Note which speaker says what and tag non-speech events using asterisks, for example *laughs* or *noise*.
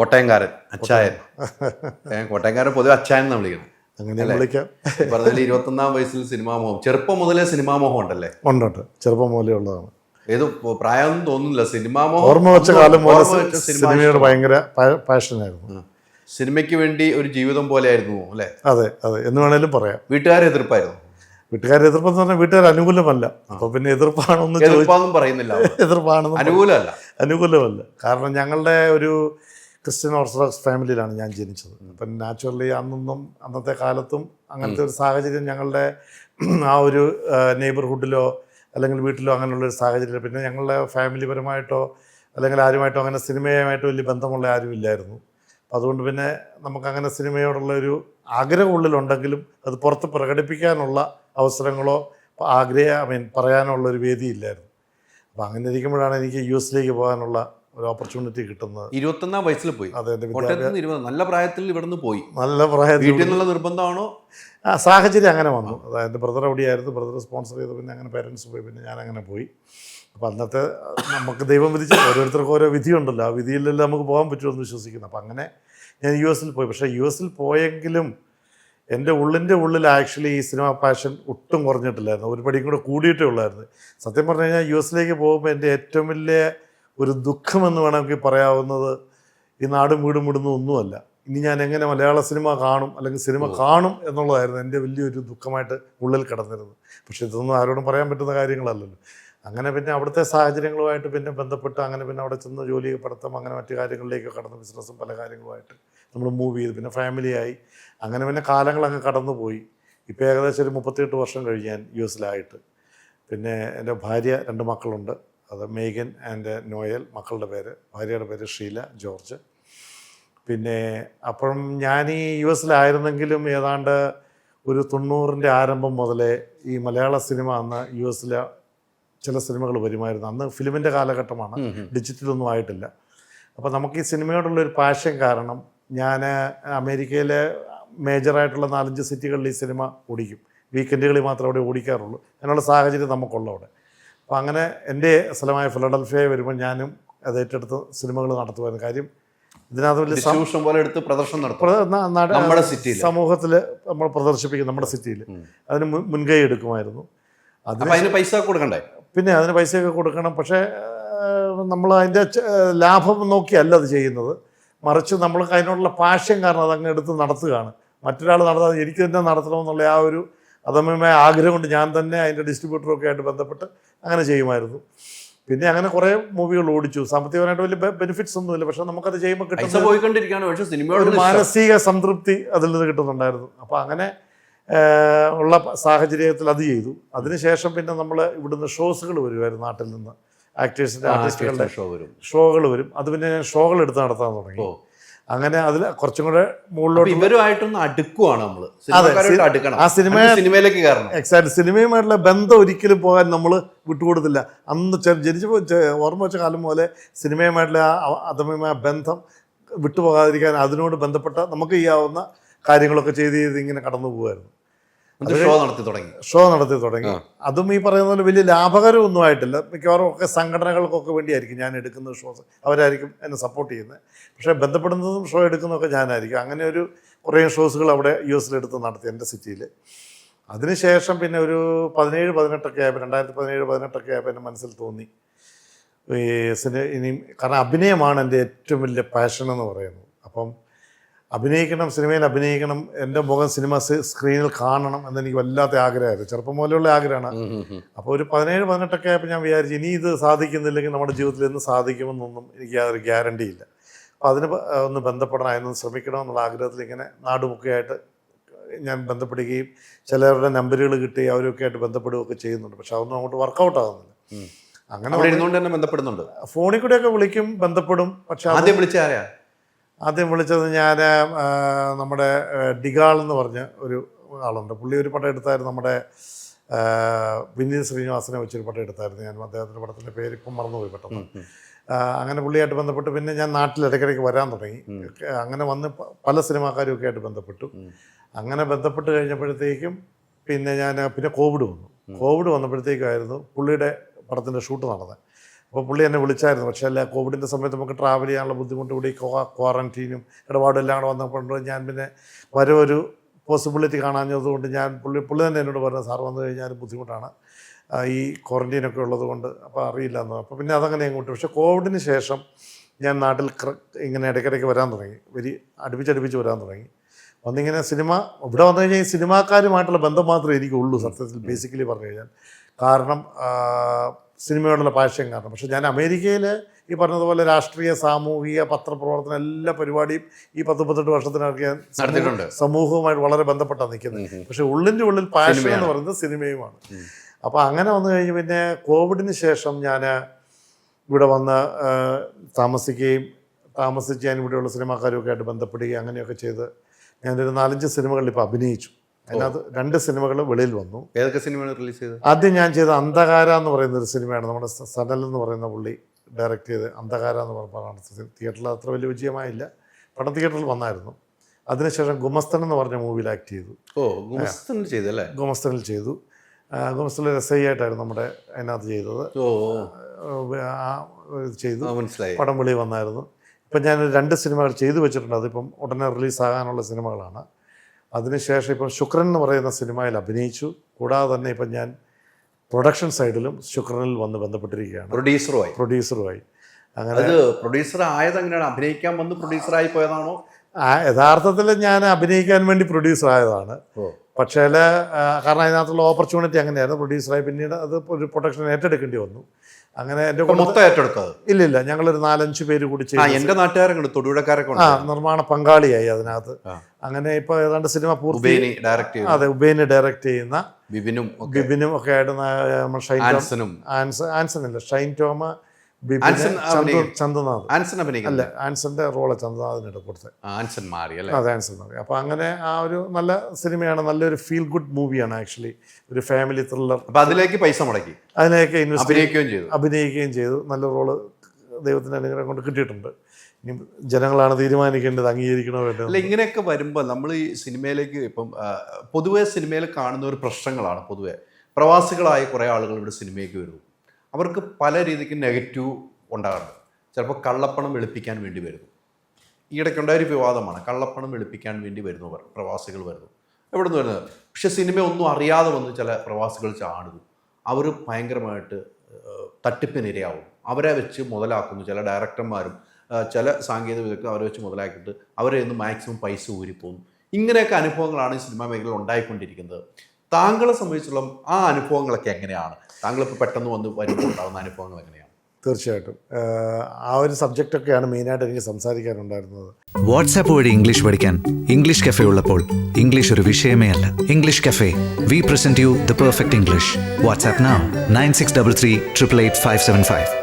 Speaker 1: കോട്ടയംകാരൻ അച്ചായൻ. *laughs* കോട്ടയംകാരൻ പൊതുവെ അച്ചായൻ എന്നാണ് വിളിക്കുന്നത്
Speaker 2: അങ്ങനെ വിളിക്കാം.
Speaker 1: പറഞ്ഞാൽ ഇരുപത്തൊന്നാം വയസ്സിൽ സിനിമാ മോഹം ചെറുപ്പം മുതലേ സിനിമാ മോഹം ഉണ്ടല്ലേ?
Speaker 2: ഉണ്ടുണ്ട്. ചെറുപ്പം മുതലേ ഉള്ളതാണ്.
Speaker 1: ഏത് പ്രായം തോന്നുന്നില്ല. സിനിമാ മോഹം
Speaker 2: ഓർമ്മ വെച്ച കാലം സിനിമയോട് ഭയങ്കര പാഷനായിരുന്നു
Speaker 1: സിനിമയ്ക്ക് വേണ്ടി ഒരു ജീവിതം പോലെ ആയിരുന്നു അല്ലെ?
Speaker 2: അതെ അതെ. എന്ന് വേണേലും പറയാം.
Speaker 1: വീട്ടുകാരെ എതിർപ്പായിരുന്നു?
Speaker 2: വീട്ടുകാരെ എതിർപ്പെന്ന് പറഞ്ഞാൽ വീട്ടുകാർ അനുകൂലമല്ല. അപ്പൊ പിന്നെ എതിർപ്പാണെന്ന്
Speaker 1: പറയുന്നില്ല. *laughs*
Speaker 2: എതിർപ്പാണെന്ന്
Speaker 1: അനുകൂലമല്ല.
Speaker 2: അനുകൂലമല്ല. കാരണം ഞങ്ങളുടെ ഒരു ക്രിസ്ത്യൻ ഓർത്തഡോക്സ് ഫാമിലിയിലാണ് ഞാൻ ജനിച്ചത്. അപ്പം നാച്ചുറലി അന്നൊന്നും അന്നത്തെ കാലത്തും അങ്ങനത്തെ ഒരു സാഹചര്യം ഞങ്ങളുടെ ആ ഒരു നെയ്ബർഹുഡിലോ അല്ലെങ്കിൽ വീട്ടിലോ അങ്ങനെയുള്ള ഒരു സാഹചര്യം പിന്നെ ഞങ്ങളുടെ ഫാമിലി പരമായിട്ടോ അല്ലെങ്കിൽ ആരുമായിട്ടോ അങ്ങനെ സിനിമയുമായിട്ടോ വലിയ ബന്ധമുള്ള ആരും ഇല്ലായിരുന്നു. അതുകൊണ്ട് പിന്നെ നമുക്കങ്ങനെ സിനിമയോടുള്ള ഒരു ആഗ്രഹം ഉള്ളിലുണ്ടെങ്കിലും അത് പുറത്ത് പ്രകടിപ്പിക്കാനുള്ള അവസരങ്ങളോ ആഗ്രഹ ഐ മീൻ പറയാനുള്ള ഒരു വേദിയില്ലായിരുന്നു അപ്പോൾ അങ്ങനെ ഇരിക്കുമ്പോഴാണ് എനിക്ക് യു എസിലേക്ക് പോകാനുള്ള ഒരു ഓപ്പർച്യൂണിറ്റി കിട്ടുന്നത്
Speaker 1: ഇരുപത്തൊന്നാം വയസ്സിൽ പോയി.
Speaker 2: അതെ
Speaker 1: കോട്ടയത്ത് ഇരുപത് നല്ല പ്രായത്തിൽ ഇവിടുന്ന് പോയി.
Speaker 2: നല്ല പ്രായത്തിൽ
Speaker 1: വീട്ടിൽ നിന്നുള്ള നിർബന്ധമാണോ?
Speaker 2: ആ സാഹചര്യം അങ്ങനെ വന്നു. അതായത് ബ്രദർ അവിടെയായിരുന്നു ബ്രദർ സ്പോൺസർ ചെയ്ത്. പിന്നെ അങ്ങനെ പേരൻസ് പോയി. പിന്നെ ഞാൻ അങ്ങനെ പോയി. അപ്പം അന്നത്തെ നമുക്ക് ദൈവം വിധിച്ച ഓരോരുത്തർക്കും ഓരോ വിധിയുണ്ടല്ലോ. ആ വിധിയിലെല്ലാം നമുക്ക് പോകാൻ പറ്റുമെന്ന് വിശ്വസിക്കുന്നു. അപ്പം അങ്ങനെ ഞാൻ യു എസിൽ പോയി. പക്ഷേ യു എസിൽ പോയെങ്കിലും എന്റെ ഉള്ളിന്റെ ഉള്ളിൽ ആക്ച്വലി ഈ സിനിമ പാഷൻ ഒട്ടും കുറഞ്ഞിട്ടില്ലായിരുന്നു. ഒരു പടിയും കൂടെ കൂടിയിട്ടേ ഉള്ളായിരുന്നു. സത്യം പറഞ്ഞു കഴിഞ്ഞാൽ യു എസിലേക്ക് പോകുമ്പോൾ എന്റെ ഏറ്റവും വലിയ ഒരു ദുഃഖമെന്ന് വേണമെങ്കിൽ പറയാവുന്നത് ഈ നാടും വീടും വിടുന്ന ഒന്നുമല്ല. ഇനി ഞാൻ എങ്ങനെ മലയാള സിനിമ കാണും അല്ലെങ്കിൽ സിനിമ കാണും എന്നുള്ളതായിരുന്നു എന്റെ വലിയൊരു ദുഃഖമായിട്ട് ഉള്ളിൽ കിടന്നിരുന്നത്. പക്ഷെ ഇതൊന്നും ആരോടും പറയാൻ പറ്റുന്ന കാര്യങ്ങളല്ലല്ലോ. അങ്ങനെ പിന്നെ അവിടുത്തെ സാഹചര്യങ്ങളുമായിട്ട് പിന്നെ ബന്ധപ്പെട്ട് അങ്ങനെ പിന്നെ അവിടെ ചെന്ന് ജോലി പഠിത്തം അങ്ങനെ മറ്റു കാര്യങ്ങളിലേക്ക് കടന്ന് ബിസിനസ്സും പല കാര്യങ്ങളുമായിട്ട് നമ്മൾ മൂവ് ചെയ്ത്. പിന്നെ ഫാമിലിയായി അങ്ങനെ പിന്നെ കാലങ്ങളങ്ങ് കടന്നു പോയി ഇപ്പോൾ ഏകദേശം ഒരു മുപ്പത്തിയെട്ട് വർഷം കഴിഞ്ഞ് ഞാൻ യു എസിലായിട്ട്. പിന്നെ എന്റെ ഭാര്യ രണ്ട് മക്കളുണ്ട്. അത് മേഗൻ ആൻഡ് നോയൽ മക്കളുടെ പേര് ഭാര്യയുടെ പേര് ഷീല ജോർജ്. പിന്നെ അപ്പം ഞാൻ ഈ യു എസിലായിരുന്നെങ്കിലും ഏതാണ്ട് ഒരു തൊണ്ണൂറിന്റെ ആരംഭം മുതലേ ഈ മലയാള സിനിമ അന്ന് യു എസിലെ ചില സിനിമകൾ വരുമായിരുന്നു. അന്ന് ഫിലിമിന്റെ കാലഘട്ടമാണ്. ഡിജിറ്റലൊന്നും ആയിട്ടില്ല. അപ്പോൾ നമുക്ക് ഈ സിനിമയോടുള്ള ഒരു പാഷൻ കാരണം ഞാൻ അമേരിക്കയിലെ മേജറായിട്ടുള്ള നാലഞ്ച് സിറ്റികളിൽ ഈ സിനിമ ഓടിക്കും. വീക്കെൻഡുകളിൽ മാത്രമേ അവിടെ ഓടിക്കാറുള്ളൂ. അതിനുള്ള സാഹചര്യം നമുക്കുള്ള അവിടെ അപ്പോൾ അങ്ങനെ എന്റെ സ്ഥലമായ ഫിലഡൽഫിയ വരുമ്പോൾ ഞാനും അത് ഏറ്റെടുത്ത് സിനിമകൾ നടത്തുമായിരുന്നു കാര്യം. ഇതിനകത്ത് വലിയ
Speaker 1: ഡിസ്ട്രിബ്യൂഷൻ പോലെ എടുത്ത് പ്രദർശനം നടത്തും. നമ്മുടെ സിറ്റിയിൽ.
Speaker 2: സമൂഹത്തിൽ നമ്മൾ പ്രദർശിപ്പിക്കും നമ്മുടെ സിറ്റിയിൽ. അതിന് മുൻ- മുൻകൈ എടുക്കുമായിരുന്നു. അതിന്
Speaker 1: അപ്പൊ അതിന് പൈസ കൊടുക്കണ്ടേ?
Speaker 2: പിന്നെ അതിന് പൈസയൊക്കെ കൊടുക്കണം. പക്ഷേ നമ്മൾ അതിന്റെ ലാഭം നോക്കിയല്ല അത് ചെയ്യുന്നത്. മറിച്ച് നമ്മൾക്ക് അതിനോടുള്ള പാഷ്യം കാരണം അതങ്ങ് എടുത്ത് നടത്തുകയാണ്. മറ്റൊരാൾ നടത്താതെ എനിക്ക് തന്നെ നടത്തണമെന്നുള്ള ആ ഒരു അതമ്യമായ ആഗ്രഹം കൊണ്ട് ഞാൻ തന്നെ അതിന്റെ ഡിസ്ട്രിബ്യൂട്ടറൊക്കെ ആയിട്ട് ബന്ധപ്പെട്ട് അങ്ങനെ ചെയ്യുമായിരുന്നു. പിന്നെ അങ്ങനെ കുറെ മൂവികൾ ഓടിച്ചു. സാമ്പത്തികമായിട്ട് വലിയ ബെനിഫിറ്റ്സ് ഒന്നുമില്ല പക്ഷെ നമുക്കത് ചെയ്യുമ്പോൾ
Speaker 1: കിട്ടും
Speaker 2: കിട്ടുന്ന ഒരു മാനസിക സംതൃപ്തി അതിൽ നിന്ന് കിട്ടുന്നുണ്ടായിരുന്നു. അപ്പോൾ അങ്ങനെ ഉള്ള സാഹചര്യത്തിൽ അത് ചെയ്തു. അതിനുശേഷം പിന്നെ നമ്മൾ ഇവിടുന്ന് ഷോസുകൾ വരുമായിരുന്നു നാട്ടിൽ നിന്ന്. ആക്ടേഴ്സിന്റെ ആർട്ടിസ്റ്റുകളുടെ
Speaker 1: ഷോ വരും.
Speaker 2: ഷോകൾ വരും. അത് പിന്നെ ഞാൻ ഷോകൾ എടുത്ത് നടത്താൻ തുടങ്ങി. അങ്ങനെ അതിൽ കുറച്ചും കൂടെ മുകളിലോട്ട്
Speaker 1: ഇവരുമായിട്ടൊന്ന് അടുക്കുവാണ് അടുക്കണം.
Speaker 2: ആ സിനിമ
Speaker 1: സിനിമയിലേക്ക് കയറണം.
Speaker 2: എക്സാക്ട്. സിനിമയുമായിട്ടുള്ള ബന്ധം ഒരിക്കലും പോകാൻ നമ്മൾ വിട്ടുകൊടുത്തില്ല. അന്ന് ജനിച്ചപ്പോൾ ഓർമ്മ വെച്ച കാലം പോലെ സിനിമയുമായിട്ടുള്ള ആ അതമ്യമായ ബന്ധം വിട്ടുപോകാതിരിക്കാൻ അതിനോട് ബന്ധപ്പെട്ട നമുക്ക് ചെയ്യാവുന്ന കാര്യങ്ങളൊക്കെ ചെയ്ത് ചെയ്ത് ഇങ്ങനെ കടന്നു പോകുമായിരുന്നു
Speaker 1: ഷോ നടത്തി തുടങ്ങി.
Speaker 2: ഷോ നടത്തി തുടങ്ങി. അതും ഈ പറയുന്ന പോലെ വലിയ ലാഭകരമൊന്നും ആയിട്ടില്ല. മിക്കവാറും ഒക്കെ സംഘടനകൾക്കൊക്കെ വേണ്ടിയായിരിക്കും ഞാൻ എടുക്കുന്ന ഷോസ്. അവരായിരിക്കും എന്നെ സപ്പോർട്ട് ചെയ്യുന്നത്. പക്ഷേ ബന്ധപ്പെടുന്നതും ഷോ എടുക്കുന്നതൊക്കെ ഞാനായിരിക്കും. അങ്ങനെ ഒരു കുറേ ഷോസുകൾ അവിടെ യു എസിലെടുത്ത് നടത്തി എന്റെ സിറ്റിയിൽ. അതിനുശേഷം പിന്നെ ഒരു പതിനേഴ് പതിനെട്ടൊക്കെ ആയപ്പോൾ രണ്ടായിരത്തി പതിനേഴ് പതിനെട്ടൊക്കെ ആയപ്പോൾ എന്റെ മനസ്സിൽ തോന്നി. ഈ സിനി ഇനിയും കാരണം അഭിനയമാണ് എന്റെ ഏറ്റവും വലിയ പാഷൻ എന്ന് പറയുന്നത്. അപ്പം അഭിനയിക്കണം സിനിമയിൽ അഭിനയിക്കണം എന്റെ മുഖം സിനിമ സ്ക്രീനിൽ കാണണം എന്നെനിക്ക് വല്ലാത്ത ആഗ്രഹമായിരുന്നു. ചെറുപ്പം മുതലുള്ള ആഗ്രഹമാണ്. അപ്പോൾ ഒരു പതിനേഴ് പതിനെട്ടൊക്കെ ആയപ്പോൾ ഞാൻ വിചാരിച്ചു ഇനി ഇത് സാധിക്കുന്നില്ലെങ്കിൽ നമ്മുടെ ജീവിതത്തിൽ എന്ന് സാധിക്കുമെന്നൊന്നും എനിക്ക് യാതൊരു ഗ്യാരണ്ടി ഇല്ല. അപ്പോൾ അതിന് ഒന്ന് ബന്ധപ്പെടണം അതിനൊന്ന് ശ്രമിക്കണം എന്നുള്ള ആഗ്രഹത്തിൽ ഇങ്ങനെ നാടുമുക്കയായിട്ട് ഞാൻ ബന്ധപ്പെടുകയും ചിലരുടെ നമ്പറുകൾ കിട്ടി അവരൊക്കെ ആയിട്ട് ബന്ധപ്പെടുകയൊക്കെ ചെയ്യുന്നുണ്ട്. പക്ഷെ അതൊന്നും അങ്ങോട്ട് വർക്കൗട്ട് ആകുന്നില്ല. അങ്ങനെ
Speaker 1: അവിടെ ഇരുന്നുകൊണ്ട് തന്നെ ബന്ധപ്പെടുന്നുണ്ട്.
Speaker 2: ഫോണിൽ കൂടെയൊക്കെ വിളിക്കും ബന്ധപ്പെടും. പക്ഷെ
Speaker 1: ആദ്യം വിളിച്ച ആരെയാ
Speaker 2: ആദ്യം വിളിച്ചത് ഞാൻ നമ്മുടെ ഡിഗാൾ എന്ന് പറഞ്ഞ ഒരു ആളുണ്ട്. പുള്ളി ഒരു പടം എടുത്തായിരുന്നു നമ്മുടെ വിനീത് ശ്രീനിവാസനെ വെച്ചൊരു പടം എടുത്തായിരുന്നു ഞാൻ. അദ്ദേഹത്തിന്റെ പടത്തിന്റെ പേര് ഇപ്പം മറന്നുപോയി പെട്ടെന്ന്. അങ്ങനെ പുള്ളിയായിട്ട് ബന്ധപ്പെട്ട് പിന്നെ ഞാൻ നാട്ടിൽ ഇടയ്ക്കിടയ്ക്ക് വരാൻ തുടങ്ങി. അങ്ങനെ വന്ന് പല സിനിമാക്കാരും ഒക്കെ ആയിട്ട് ബന്ധപ്പെട്ടു. അങ്ങനെ ബന്ധപ്പെട്ട് കഴിഞ്ഞപ്പോഴത്തേക്കും പിന്നെ ഞാൻ പിന്നെ കോവിഡ് വന്നു. കോവിഡ് വന്നപ്പോഴത്തേക്കായിരുന്നു പുള്ളിയുടെ പടത്തിന്റെ ഷൂട്ട് നടന്നത്. അപ്പോൾ പുള്ളി എന്നെ വിളിച്ചായിരുന്നു. പക്ഷേ അല്ല കോവിഡിന്റെ സമയത്ത് നമുക്ക് ട്രാവൽ ചെയ്യാനുള്ള ബുദ്ധിമുട്ട് കൂടി ക്വാറന്റീനും ഇടപാടും എല്ലാം കൂടെ വന്നപ്പോൾ ഞാൻ പിന്നെ വരവൊരു പോസിബിലിറ്റി കാണാഞ്ഞതുകൊണ്ട് ഞാൻ പുള്ളി പുള്ളി തന്നെ എന്നോട് പറഞ്ഞു സാർ വന്നു കഴിഞ്ഞാൽ ബുദ്ധിമുട്ടാണ്. ഈ ക്വാറന്റീനൊക്കെ ഉള്ളതുകൊണ്ട് അപ്പോൾ അറിയില്ല എന്ന്. അപ്പോൾ പിന്നെ അതങ്ങനെ അങ്ങോട്ട്. പക്ഷേ കോവിഡിന് ശേഷം ഞാൻ നാട്ടിൽ ഇങ്ങനെ ഇടയ്ക്കിടയ്ക്ക് വരാൻ തുടങ്ങി. വരി അടുപ്പിച്ചടുപ്പിച്ച് വരാൻ തുടങ്ങി. വന്നിങ്ങനെ സിനിമ ഇവിടെ വന്നു കഴിഞ്ഞാൽ ഈ സിനിമാക്കാരുമായിട്ടുള്ള ബന്ധം മാത്രമേ എനിക്കുള്ളൂ സത്യത്തിൽ ബേസിക്കലി പറഞ്ഞു കഴിഞ്ഞാൽ. കാരണം സിനിമയോടുള്ള പാഷ്യം കാരണം. പക്ഷേ ഞാൻ അമേരിക്കയിൽ ഈ പറഞ്ഞതുപോലെ രാഷ്ട്രീയ സാമൂഹിക പത്രപ്രവർത്തനം എല്ലാ പരിപാടിയും ഈ പത്ത് പത്തെട്ട് വർഷത്തിനൊക്കെ ഞാൻ
Speaker 1: നടത്തിയിട്ടുണ്ട്.
Speaker 2: സമൂഹവുമായിട്ട് വളരെ ബന്ധപ്പെട്ടാണ് നിൽക്കുന്നത്. പക്ഷേ ഉള്ളിന്റെ ഉള്ളിൽ പാഷൻ എന്ന് പറയുന്നത് സിനിമയുമാണ്. അപ്പോൾ അങ്ങനെ വന്നു കഴിഞ്ഞ് പിന്നെ കോവിഡിന് ശേഷം ഞാൻ ഇവിടെ വന്ന് താമസിക്കുകയും താമസിച്ച് ഞാൻ ഇവിടെയുള്ള സിനിമാക്കാരുമൊക്കെ ആയിട്ട് ബന്ധപ്പെടുകയും അങ്ങനെയൊക്കെ ചെയ്ത് ഞാനൊരു നാലഞ്ച് സിനിമകളിൽ ഇപ്പോൾ അഭിനയിച്ചു. അതിനകത്ത് രണ്ട് സിനിമകൾ വെളിയിൽ വന്നു.
Speaker 1: ഏതൊക്കെ സിനിമയാണ് റിലീസ് ചെയ്തത്?
Speaker 2: ആദ്യം ഞാൻ ചെയ്ത അന്ധകാര എന്ന് പറയുന്ന ഒരു സിനിമയാണ്. നമ്മുടെ സനൽ എന്ന് പറയുന്ന പുള്ളി ഡയറക്റ്റ് ചെയ്ത് അന്ധകാര എന്ന് പറഞ്ഞ തിയേറ്ററിൽ അത്ര വലിയ വിജയമായില്ല. പടം തിയേറ്ററിൽ വന്നായിരുന്നു. അതിനുശേഷം ഗുമസ്തൻ എന്ന് പറഞ്ഞ മൂവിയിൽ ആക്ട് ചെയ്തു.
Speaker 1: ഓ ഗുമസ്തനിൽ ചെയ്തല്ലേ?
Speaker 2: ഗുമസ്തനിൽ ചെയ്തു. ഗുമസ്തനിൽ എസ് ഐ ആയിട്ടായിരുന്നു നമ്മുടെ അതിനകത്ത് ചെയ്തത്.
Speaker 1: ഓ
Speaker 2: ചെയ്തു.
Speaker 1: മനസ്സിലായി.
Speaker 2: പടം വെളി വന്നായിരുന്നു. ഇപ്പം ഞാൻ രണ്ട് സിനിമകൾ ചെയ്തു വെച്ചിട്ടുണ്ട്. അതിപ്പം ഉടനെ റിലീസാകാനുള്ള സിനിമകളാണ്. അതിനുശേഷം ഇപ്പം ശുക്രൻ എന്ന് പറയുന്ന സിനിമയിൽ അഭിനയിച്ചു. കൂടാതെ തന്നെ ഇപ്പം ഞാൻ പ്രൊഡക്ഷൻ സൈഡിലും ശുക്രനിൽ വന്ന് ബന്ധപ്പെട്ടിരിക്കുകയാണ്.
Speaker 1: പ്രൊഡ്യൂസറുമായി.
Speaker 2: പ്രൊഡ്യൂസറുമായി. അങ്ങനെ
Speaker 1: അത് പ്രൊഡ്യൂസർ ആയത് എങ്ങനെയാണ്? അഭിനയിക്കാൻ വന്ന് പ്രൊഡ്യൂസറായി പോയതാണോ?
Speaker 2: യഥാർത്ഥത്തിൽ ഞാൻ അഭിനയിക്കാൻ വേണ്ടി പ്രൊഡ്യൂസർ ആയതാണ്. പക്ഷേ കാരണം അതിനകത്തുള്ള ഓപ്പർച്യൂണിറ്റി അങ്ങനെയായിരുന്നു. പ്രൊഡ്യൂസറായി പിന്നീട് അത് ഒരു പ്രൊഡക്ഷൻ ഏറ്റെടുക്കേണ്ടി വന്നു. അങ്ങനെ എന്റെ
Speaker 1: ഇപ്പൊ മൊത്തം ഏറ്റെടുത്തത്
Speaker 2: ഇല്ലില്ല ഞങ്ങളൊരു നാലഞ്ച് പേര് കൂടി ചെയ്തു
Speaker 1: എന്റെ നാട്ടുകാരൊക്കെ ഉണ്ട് തൊടുപുഴക്കാരൊക്കെ
Speaker 2: ആ നിർമ്മാണ പങ്കാളിയായി അതിനകത്ത്. അങ്ങനെ ഇപ്പോൾ ഏതാണ്ട് സിനിമ പൂർത്തി
Speaker 1: ഡയറക്റ്റ്
Speaker 2: അതെ ഉബേനി ഡയറക്റ്റ് ചെയ്യുന്ന
Speaker 1: ബിബിനും
Speaker 2: ബിബിനും ഒക്കെ ആയിട്ട് നമ്മൾ ഷൈൻ
Speaker 1: ആൻസനും
Speaker 2: ആൻസൺ ആൻസൺ ഇല്ല ഷൈൻ ടോമ
Speaker 1: ആൻസൺ അഭിനയിക്കും.
Speaker 2: ചന്തുനാഥ്. അല്ല ആൻസന്റെ റോൾ ചന്തുനാഥിന് കൊടുത്തത്
Speaker 1: ആൻസൺ മാറി അല്ലേ?
Speaker 2: അതെ ആൻസൺ മാറി. അപ്പോൾ അങ്ങനെ ആ ഒരു നല്ല സിനിമയാണ് നല്ലൊരു ഫീൽ ഗുഡ് മൂവിയാണ് ആക്ച്വലി ഒരു ഫാമിലി ത്രില്ലർ
Speaker 1: അപ്പോൾ അതിലേക്ക് പൈസ മുടക്കി.
Speaker 2: അതിലേക്ക് ഇൻവെസ്റ്റ്
Speaker 1: അഭിനയിക്കുകയും ചെയ്തു.
Speaker 2: അഭിനയിക്കുകയും ചെയ്തു. നല്ല റോൾ ദൈവത്തിന്റെ അനുഗ്രഹം കൊണ്ട് കിട്ടിയിട്ടുണ്ട്. ഇനി ജനങ്ങളാണ് തീരുമാനിക്കേണ്ടത് അംഗീകരിക്കണോ വേണ്ടത്
Speaker 1: അല്ല ഇങ്ങനെയൊക്കെ വരുമ്പോൾ നമ്മൾ ഈ സിനിമയിലേക്ക് ഇപ്പം പൊതുവേ സിനിമയിൽ കാണുന്ന ഒരു പ്രശ്നങ്ങളാണ് പൊതുവെ. പ്രവാസികളായ കുറേ ആളുകൾ ഇവിടെ സിനിമയ്ക്ക് വരുന്നു. അവർക്ക് പല രീതിക്ക് നെഗറ്റീവ് ഉണ്ടാകാറുണ്ട്. ചിലപ്പോൾ കള്ളപ്പണം വെളുപ്പിക്കാൻ വേണ്ടി വരുന്നു. ഈയിടയ്ക്കുണ്ടായ വിവാദമാണ്. കള്ളപ്പണം വെളുപ്പിക്കാൻ വേണ്ടി വരുന്നവർ പ്രവാസികൾ വരുന്നു. എവിടെ നിന്ന് വരുന്നത്? പക്ഷെ സിനിമ ഒന്നും അറിയാതെ വന്ന് ചില പ്രവാസികൾ ചാടുന്നു. അവർ ഭയങ്കരമായിട്ട് തട്ടിപ്പിനിരയാവും. അവരെ വെച്ച് മുതലാക്കുന്നു. ചില ഡയറക്ടർമാരും ചില സാങ്കേതിക വിദഗ്ധർ അവരെ വെച്ച് മുതലാക്കിയിട്ട് അവരെ നിന്ന് മാക്സിമം പൈസ ഊരിപ്പോകുന്നു. ഇങ്ങനെയൊക്കെ അനുഭവങ്ങളാണ് ഈ സിനിമാ മേഖലയിൽ ഉണ്ടായിക്കൊണ്ടിരിക്കുന്നത്. താങ്കളെ സംബന്ധിച്ചുള്ള ആ അനുഭവങ്ങളൊക്കെ എങ്ങനെയാണ്? താങ്കൾ ഇപ്പോൾ പെട്ടെന്ന് വന്ന് വരുമ്പോൾ ഉണ്ടാകുന്ന അനുഭവങ്ങൾ എങ്ങനെയാണ്?
Speaker 2: തീർച്ചയായിട്ടും. ആ ഒരു സബ്ജക്റ്റൊക്കെയാണ് മെയിനായിട്ട് എനിക്ക് സംസാരിക്കാനുണ്ടായിരുന്നത്.
Speaker 3: വാട്സാപ്പ് വഴി ഇംഗ്ലീഷ് പഠിക്കാൻ ഇംഗ്ലീഷ് കഫേ ഉള്ളപ്പോൾ ഇംഗ്ലീഷ് ഒരു വിഷയമേ അല്ല. English cafe we present you the perfect English WhatsApp nine six double three triple eight five seven five